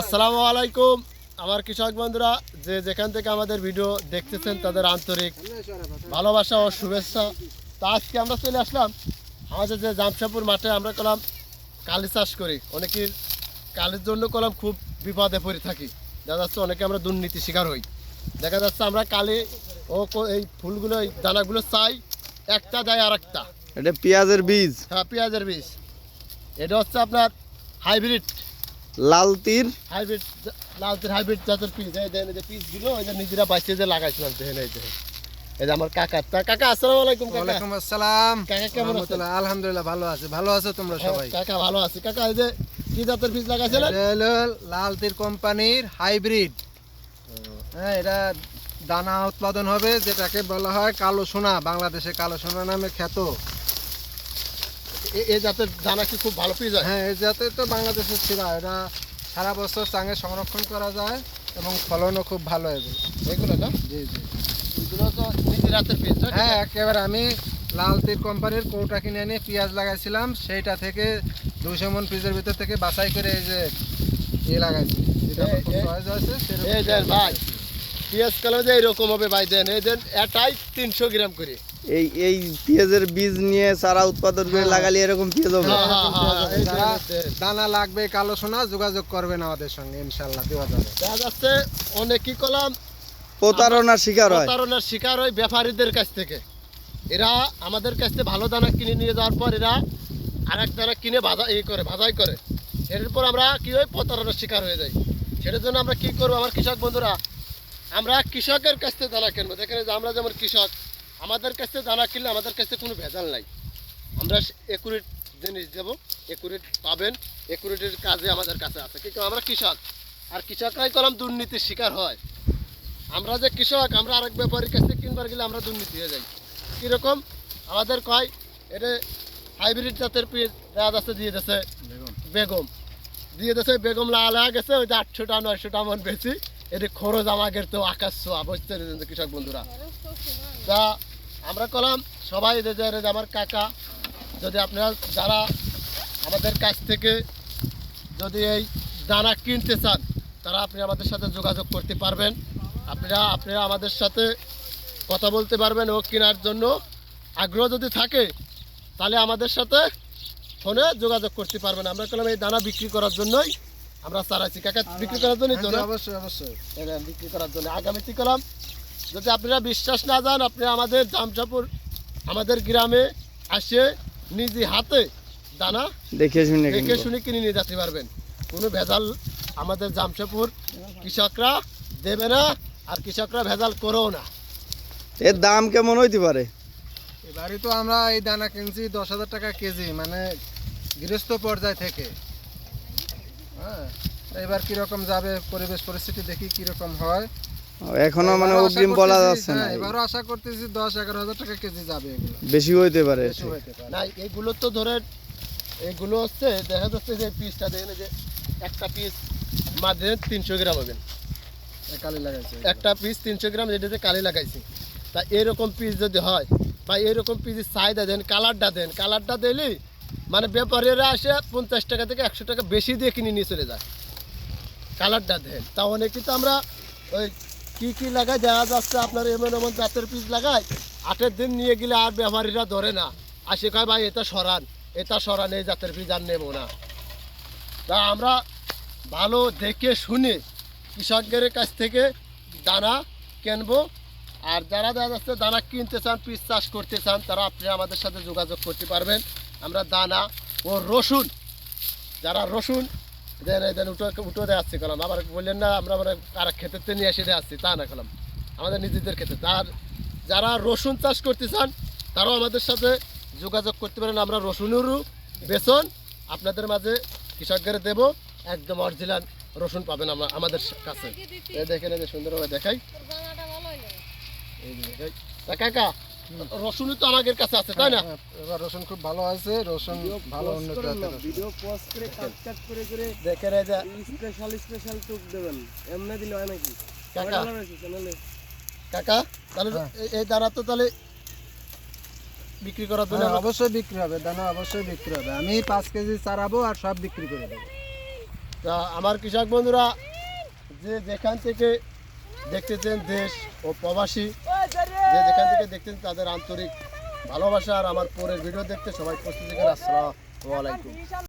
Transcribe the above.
আসসালামু আলাইকুম। আমার কৃষক বন্ধুরা যে যেখান থেকে আমাদের ভিডিও দেখতেছেন তাদের আন্তরিক ভালোবাসা ও শুভেচ্ছা। তা আজকে আমরা চলে আসলাম আমাদের যে জামশাপুর মাঠে আমরা করলাম কালি চাষ করি। অনেকের কালির জন্য করলাম খুব বিপদে পড়ে থাকি। দেখা যাচ্ছে অনেকে আমরা দুর্নীতি শিকার হই। দেখা যাচ্ছে আমরা কালি ও এই ফুলগুলো এই দানাগুলো চাই একটা দেয় আর একটা এটা পেঁয়াজের বীজ। হ্যাঁ পেঁয়াজের বীজ। এটা হচ্ছে আপনার হাইব্রিড। লাল তীর। হাইব্রিড লালতের হাইব্রিড জাতের পিস। এই দেখেন এই যে পিসগুলো ওই যে নিজেরা বাইসে যে লাগাইছিলাম দেখেন এই দেখেন। এই যে আমার কাকা। তা কাকা আসসালামু আলাইকুম কাকা। ওয়ালাইকুম আসসালাম। কাকা কেমন আছেন? আলহামদুলিল্লাহ ভালো আছে। ভালো আছো তোমরা হ্যাঁ, সবাই? কাকা ভালো আছি। কাকা এই যে কি জাতের বীজ লাগাইছিলেন? হলো লাল তীর কোম্পানির হাইব্রিড হ্যাঁ এটা দানা উৎপাদন হবে যেটাকে বলা হয় কালো সোনা বাংলাদেশে কালো সোনা নামে খ্যাত। এ- এই জাতের দানা কি খুব ভালো পিস হয় হ্যাঁ এই জাতে তো বাংলাদেশের ছিলা এটা সারা বছর চাঙে সংরক্ষণ করা যায় এবং ফলনও খুব ভালো হবে। এগুলো না? জি জি। এগুলো তো হাতের পিস হ্যাঁ একেবারে আমি লাল তীর কোম্পানির কৌটা কিনে এনে পেঁয়াজ লাগাইছিলাম। সেইটা থেকে দুশো মন পিসের ভিতর থেকে বাছাই করে এই যে ইয়ে লাগাইছি। যেটা খুব এই- সহজ হয়েছে সেরকম ভাই পিঁয়াজ কালো যে এরকম হবে ভাই দেন। এই দেন এটাই তিনশো গ্রাম করে। এই এই পেঁয়াজের বীজ নিয়ে চারা উৎপাদন করে হ্যাঁ। লাগালে এরকম পেঁয়াজ হবে। হ্যাঁ, হ্যাঁ, দেন, লাগবে কালো সোনা যোগাযোগ করবেন আমাদের সঙ্গে ইনশাল্লাহ দেওয়া যাবে। দেখা যাচ্ছে অনেকই কলাম। প্রতারণার শিকার হয়। প্রতারণার শিকার হয় ব্যাপারীদের কাছ থেকে। এরা আমাদের কাছ থেকে ভালো দানা কিনে নিয়ে যাওয়ার পর এরা আরেক দানা কিনে ভাজা ইয়ে করে ভাজাই করে। এরপর আমরা কি হয় প্রতারণার শিকার হয়ে যাই। সেটার জন্য আমরা কি করব আমার কৃষক বন্ধুরা? আমরা কৃষকের কাছ থেকে দানা কিনবো। দেখেন যে আমরা যেমন কৃষক আমাদের কাছে থেকে দানা কিনলে আমাদের কাছে কোনো ভেজাল নাই। আমরা একুরেট জিনিস দেবো একুরেট পাবেন একুরেটের কাজে আমাদের কাছে আছে। কিন্তু আমরা কৃষক। আর কৃষকরাই কলম দুর্নীতির শিকার হয়। আমরা যে কৃষক আমরা আরেক ব্যাপারীর কাছ থেকে কিনবার গেলে আমরা দুর্নীতি হয়ে যাই। কীরকম? আমাদের কয় এটা হাইব্রিড জাতের পিস রাজ আছে দিয়ে দিয়েছে বেগম। দিয়ে দিয়েছে বেগম লাল গেছে ওই যে আটশোটা নয়শোটা মন বেশি। এটি খরচ আমাদের তো আকাশ ছোঁয়া বুঝতে কৃষক বন্ধুরা? তা আমরা কলাম সবাই যে আমার কাকা যদি আপনারা যারা আমাদের কাছ থেকে যদি এই দানা কিনতে চান তারা আপনি আমাদের সাথে যোগাযোগ করতে পারবেন। আপনারা আপনারা আমাদের সাথে কথা বলতে পারবেন ও কেনার জন্য। আগ্রহ যদি থাকে তাহলে আমাদের সাথে ফোনে যোগাযোগ করতে পারবেন। আমরা কলাম এই দানা বিক্রি করার জন্যই আমরা চারাইছি কাকা বিক্রি করার জন্যই হ্যাঁ, অবশ্যই অবশ্যই। বিক্রি করার জন্য। আগামীতে কলাম যদি আপনারা বিশ্বাস না যান আপনি আমাদের জামশাপুর আমাদের গ্রামে আসে নিজে হাতে দানা দেখে শুনে দেখে শুনে কিনে নিয়ে যেতে পারবেন। কোনো ভেজাল আমাদের জামশাপুর কৃষকরা দেবে না আর কৃষকরা ভেজাল করেও না। এর দাম কেমন হইতে পারে? এবারে তো আমরা এই দানা কিনছি দশ হাজার টাকা কেজি মানে গৃহস্থ পর্যায় থেকে। হ্যাঁ এবার কীরকম যাবে পরিবেশ পরিস্থিতি দেখি কীরকম হয়। এখনও মানে অগ্রিম বলা যাচ্ছে না। হ্যাঁ, আশা করতেছি দশ এগারো হাজার টাকা কেজি যাবে এগুলো। বেশি হইতে পারে না এগুলো তো ধরেন এগুলো হচ্ছে দেখা যাচ্ছে যে পিসটা দেখেন যে একটা পিস মাধ্যমে তিনশো গ্রাম হবেন কালি লাগাইছে। একটা পিস তিনশো গ্রাম যেটাতে কালি লাগাইছি। তা এরকম পিস যদি হয় বা এরকম পিসের চাহিদা দেন কালারটা দেন কালারটা দিলে মানে ব্যাপারীরা আসে পঞ্চাশ টাকা থেকে একশো টাকা বেশি দিয়ে কিনে নিয়ে চলে যায়। কালারটা দেন তা অনেকে তো আমরা ওই কী কী লাগাই দেখা যাচ্ছে আপনার এমন এমন জাতের পিস লাগাই আটের দিন নিয়ে গেলে আর ব্যাপারীরা ধরে না। আসে কয়, ভাই, এটা সরান। এটা সরান, এই জাতের পিস আর নেব না। তা আমরা ভালো দেখে শুনে কৃষকদের কাছ থেকে দানা কিনবো। আর যারা দেখা যাচ্ছে দানা কিনতে চান, পিস চাষ করতে চান, তারা আপনি আমাদের সাথে যোগাযোগ করতে পারবেন। আমরা দানা ও রসুন, যারা রসুন দেন দেন উঠো উঠো দিয়ে আসছি কলাম আবার বললেন না আমরা আবার আর ক্ষেতেতে নিয়ে এসে দিয়ে আসছি তা না কলাম আমাদের নিজেদের ক্ষেত্রে তার যারা রসুন চাষ করতে চান তারাও আমাদের সাথে যোগাযোগ করতে পারেন। আমরা রসুনেরও বেতন আপনাদের মাঝে কৃষকদের দেব। একদম অরিজিনাল রসুন পাবেন আমরা আমাদের কাছে। এই দেখেন এই সুন্দরভাবে দেখাই। এই দেখাই। তা কাকা রসুনই তো আমাদের কাছে আছে তাই না? হ্যাঁ, এবার রসুন খুব ভালো আছে রসুন ভালো উন্নত জাতের। ভিডিও পোস্ট করে কাট কাট করে করে এই যে স্পেশাল স্পেশাল টুক দেবেন। এমনি দিলে হয় নাকি? কাকা। ভালো রয়েছে চ্যানেলে কাকা তাহলে হ্যাঁ। এই- দানা তো তাহলে বিক্রি করার জন্য হ্যাঁ, অবশ্যই বিক্রি হবে দানা অবশ্যই বিক্রি হবে। আমি পাঁচ কেজি চারাবো আর সব বিক্রি করে দেবো। তা আমার কৃষক বন্ধুরা যে যেখান থেকে দেখতেছেন দেশ ও প্রবাসী যে যেখান থেকে দেখছেন তাদের আন্তরিক ভালোবাসা আর আমার পরের ভিডিও দেখতে সবাই প্রস্তুতি করে আসসালামু